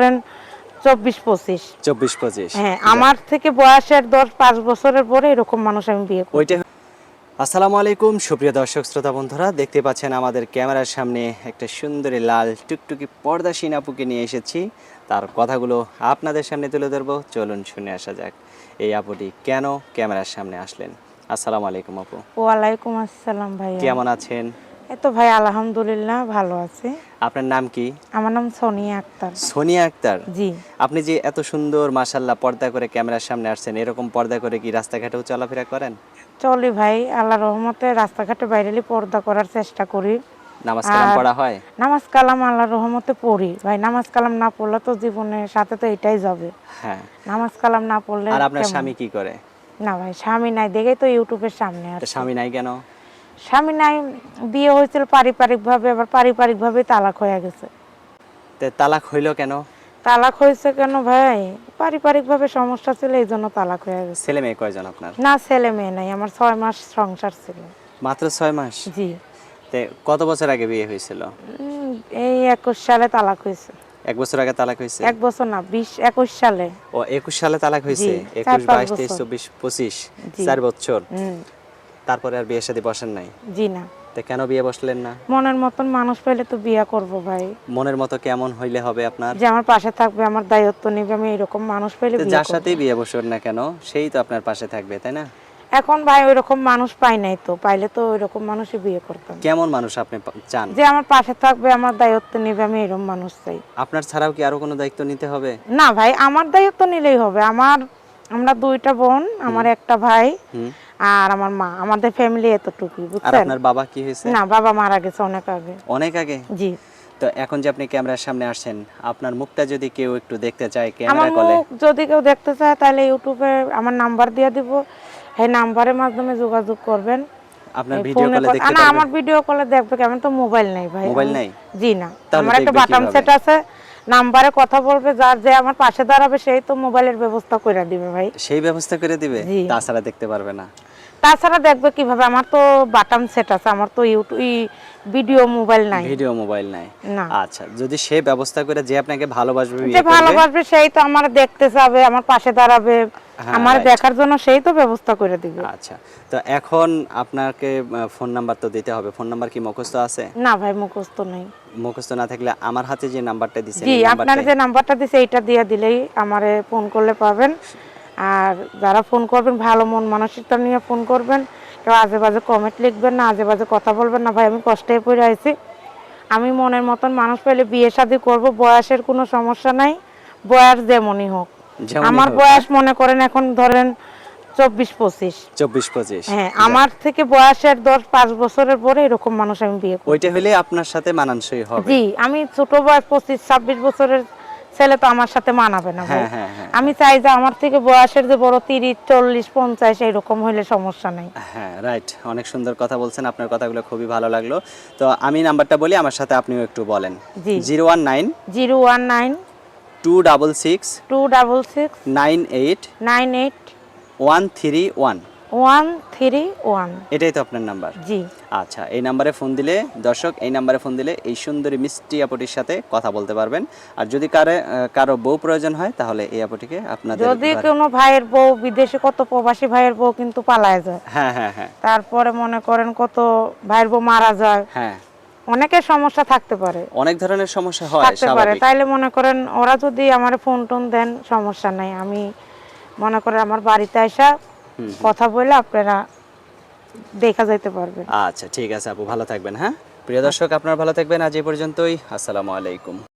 ধরেন চব্বিশ পঁচিশ। চব্বিশ পঁচিশ। হ্যাঁ আমার থেকে বয়সের দশ পাঁচ বছরের পরে এরকম মানুষ আমি বিয়ে করি। ওইটা আসসালামু আলাইকুম সুপ্রিয় দর্শক শ্রোতা বন্ধুরা দেখতে পাচ্ছেন আমাদের ক্যামেরার সামনে একটা সুন্দরী লাল টুকটুকি পর্দাসীন আপুকে নিয়ে এসেছি। তার কথাগুলো আপনাদের সামনে তুলে ধরবো। চলুন শুনে আসা যাক এই আপুটি কেন ক্যামেরার সামনে আসলেন। আসসালামু আলাইকুম আপু। ওয়ালাইকুম আসসালাম ভাই কেমন আছেন? এই তো ভাই আলহামদুলিল্লাহ ভালো আছে। আপনার নাম কি? আমার নাম সোনিয়া আক্তার। সোনিয়া আক্তার? জি। আপনি যে এত সুন্দর মাসাল্লাহ পর্দা করে ক্যামেরার সামনে আসছেন এরকম পর্দা করে কি রাস্তাঘাটেও চলাফেরা করেন? চলি ভাই আল্লাহ রহমতে রাস্তাঘাটে বাইরেলি পর্দা করার চেষ্টা করি। নামাজ কালাম পড়া হয়? নামাজ কালাম আল্লাহর রহমতে পড়ি। ভাই নামাজ কালাম না পড়লে তো জীবনের সাথে তো এটাই যাবে। হ্যাঁ। নামাজ কালাম না পড়লে আর আপনার স্বামী কি করে? না ভাই স্বামী নাই দেখেই তো ইউটিউবের সামনে আর স্বামী নাই কেন? স্বামী নাই বিয়ে হয়েছিল পারিবারিক ভাবে আবার পারিবারিক ভাবে তালাক হয়ে গেছে। তালাক হইল কেন? তালাক হয়েছে কেন ভাই? পারিবারিক ভাবে সমস্যা ছিল এই জন্য তালাক হয়ে গেছে। ছেলে মেয়ে কয়জন আপনার? না ছেলে মেয়ে নাই আমার ছয় মাস সংসার ছিল। মাত্র ছয় মাস? জি। তে কত বছর আগে বিয়ে হয়েছিল? এই একুশ সালে তালাক হয়েছে। এক বছর আগে তালাক হয়েছে? এক বছর না বিশ একুশ সালে। ও একুশ সালে তালাক হয়েছে? একুশ বাইশ তেইশ চব্বিশ পঁচিশ চার বছর। তারপরে আর বিয়ে সাথে বসেন নাই? জি না। তে কেন বিয়ে বসলেন না? মনের মতন মানুষ পেলে তো বিয়ে করব ভাই। মনের মতো কেমন হইলে হবে আপনার? যে আমার পাশে থাকবে আমার দায়িত্ব নিবে আমি এরকম মানুষ পেলে বিয়ে যার। সাথেই বিয়ে বসুন না কেন সেই তো আপনার পাশে থাকবে তাই না? এখন ভাই ওই রকম মানুষ পাই নাই তো পাইলে তো ওই রকম মানুষই বিয়ে করতাম। কেমন মানুষ আপনি চান? যে আমার পাশে থাকবে আমার দায়িত্ব নিবে আমি এরকম মানুষ চাই। আপনার ছাড়াও কি আরও কোনো দায়িত্ব নিতে হবে? না ভাই আমার দায়িত্ব নিলেই হবে। আমার আমরা দুইটা বোন আমার একটা ভাই। আর আমার মা আমাদের ফ্যামিলি এতটুকুই আর বুঝছেন? আপনার বাবা কি হয়েছে? না বাবা মারা গেছে অনেক আগে। অনেক আগে? জি। তো এখন যে আপনি ক্যামেরার সামনে আপনার মুখটা যদি কেউ একটু দেখতে চায় ক্যামেরা কলে। যদি কেউ দেখতে চায় তাহলে ইউটিউবে আমার নাম্বার দিয়ে দিব। এই নাম্বারের মাধ্যমে যোগাযোগ করবেন। আপনার ভিডিও কলে দেখতে পারবেন। আমার ভিডিও কলে দেখবে কেমন তো মোবাইল নেই ভাই। মোবাইল নাই? জি না। আমার একটা কীভাবে? সেট আছে নাম্বারে কথা বলবে যার যে আমার পাশে দাঁড়াবে সেই তো মোবাইলের ব্যবস্থা করে দিবে ভাই। সেই ব্যবস্থা করে দিবে? তাছাড়া দেখতে পারবে না। তাছাড়া দেখবে কীভাবে? আমার তো বাটাম সেট আছে আমার তো ইউটিউব ভিডিও মোবাইল নাই। ভিডিও মোবাইল নাই। আচ্ছা যদি সে ব্যবস্থা করে যে আপনাকে ভালোবাসবে যে ভালোবাসবে সেই তো আমার দেখতে যাবে আমার পাশে দাঁড়াবে হ্যাঁ, আমার দেখার জন্য সেই তো ব্যবস্থা করে দিবে। আচ্ছা তো এখন আপনাকে ফোন নাম্বার তো দিতে হবে। ফোন নাম্বার কি মুখস্থ আছে? না ভাই মুখস্থ নেই। মুখস্থ না থাকলে আমার হাতে যে নাম্বারটা দিছেন জি আপনার যে নাম্বারটা দিছে এটা দিয়ে দিলেই আমারে ফোন করলে পাবেন। আর যারা ফোন করবেন ভালো মন মানসিকতা নিয়ে ফোন করবেন। কেউ আজে বাজে কমেন্ট লিখবেন না আজে বাজে কথা বলবেন না। ভাই আমি কষ্টে পড়ে আছি। আমি মনের মতন মানুষ পেলে বিয়ে শাদী করব বয়সের কোনো সমস্যা নাই। বয়স যেমনই হোক। আমার বয়স মনে করেন এখন ধরেন চব্বিশ পঁচিশ। চব্বিশ পঁচিশ। হ্যাঁ আমার থেকে বয়সের দশ পাঁচ বছরের পরে এরকম মানুষ আমি বিয়ে করি। ওইটা হলে আপনার সাথে মানানসই হবে। জি আমি ছোট বয়স পঁচিশ ছাব্বিশ বছরের ছেলে তো আমার সাথে মানাবে না ভাই। হ্যাঁ হ্যাঁ। আমি চাই যে আমার থেকে বয়সের যে বড় তিরিশ চল্লিশ পঞ্চাশ এইরকম হইলে সমস্যা নেই। হ্যাঁ রাইট অনেক সুন্দর কথা বলছেন আপনার কথাগুলো খুবই ভালো লাগল। তো আমি নাম্বারটা বলি আমার সাথে আপনিও একটু বলেন। জি। Zero one nine zero one nine two double six two double six nine eight nine eight one three one. One three one এটাই তো আপনার নাম্বার? জি। আচ্ছা এই নাম্বারে ফোন দিলে দর্শক এই নাম্বারে ফোন দিলে এই সুন্দরী মিষ্টি আপুটির সাথে কথা বলতে পারবেন। আর যদি কারও কারও বউ প্রয়োজন হয় তাহলে এই আপুটিকে আপনাদের যদি কোনো ভাইয়ের বউ বিদেশে কত প্রবাসী ভাইয়ের বউ কিন্তু পালায় যায়। হ্যাঁ হ্যাঁ হ্যাঁ। তারপরে মনে করেন কত ভাইয়ের বউ মারা যায়। হ্যাঁ। অনেকের সমস্যা থাকতে পারে। অনেক ধরনের সমস্যা হয় থাকতে পারে। তাইলে মনে করেন ওরা যদি আমার ফোন টোন দেন সমস্যা নাই। আমি মনে করেন আমার বাড়িতে আসা। কথা বলে আপনারা দেখা যাইতে পারবেন। আচ্ছা ঠিক আছে আপু, ভালো থাকবেন হ্যাঁ? প্রিয় দর্শক, আপনারা ভালো থাকবেন, আজ এই পর্যন্তই। আসসালামু আলাইকুম।